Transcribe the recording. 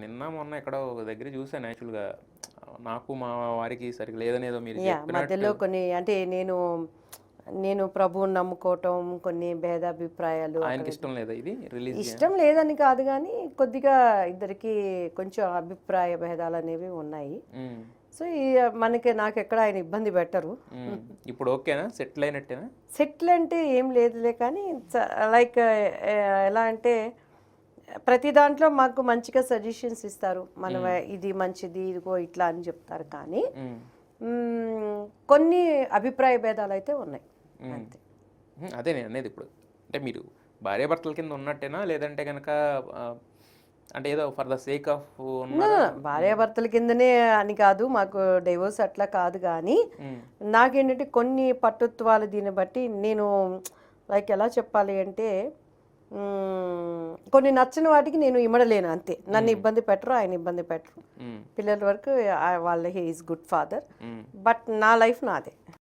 నిన్న మొన్న ఎక్కడో ఒక దగ్గర చూసాను యాక్చువల్గా నాకు మా వారికి సరిగ్గా లేదనేదో మీరు మధ్యలో కొన్ని అంటే నేను నేను ప్రభువుని నమ్ముకోవటం కొన్ని భేదాభిప్రాయాలు ఆయనకి ఇష్టం లేదా ఇది? రిలీజ్ ఇష్టం లేదని కాదు కానీ కొద్దిగా ఇద్దరికి కొంచెం అభిప్రాయ భేదాలు అనేవి ఉన్నాయి. సో ఈ మనకి నాకు ఎక్కడ ఆయన ఇబ్బంది పెట్టరు. ఇప్పుడు ఓకేనా? సెటిల్ అయినట్టేనా? సెటిల్ అంటే ఏం లేదులే కానీ లైక్ ఎలా అంటే ప్రతి దాంట్లో మాకు మంచిగా సజెషన్స్ ఇస్తారు. మనం ఇది మంచిది ఇదిగో ఇట్లా అని చెప్తారు. కానీ కొన్ని అభిప్రాయ భేదాలు అయితే ఉన్నాయి. అంతే. అదే నేను అనేది ఇప్పుడు. అంటే మీరు భార్యాభర్తల కింద ఉన్నట్టేనా? లేదంటే కనుక అంటే ఏదో ఫర్ ద సేక్ ఆఫ్ భార్యాభర్తల కిందనే అని కాదు మాకు డైవోర్స్ అట్లా కాదు కానీ నాకేంటంటే కొన్ని పట్టుత్వాలు దీన్ని బట్టి నేను లైక్ ఎలా చెప్పాలి అంటే కొన్ని నచ్చిన వాటికి నేను ఇమ్మడలేను అంతే. నన్ను ఇబ్బంది పెట్టరు ఆయన ఇబ్బంది పెట్టరు. పిల్లల వరకు వాళ్ళ he is good father. But నా లైఫ్ నాదే.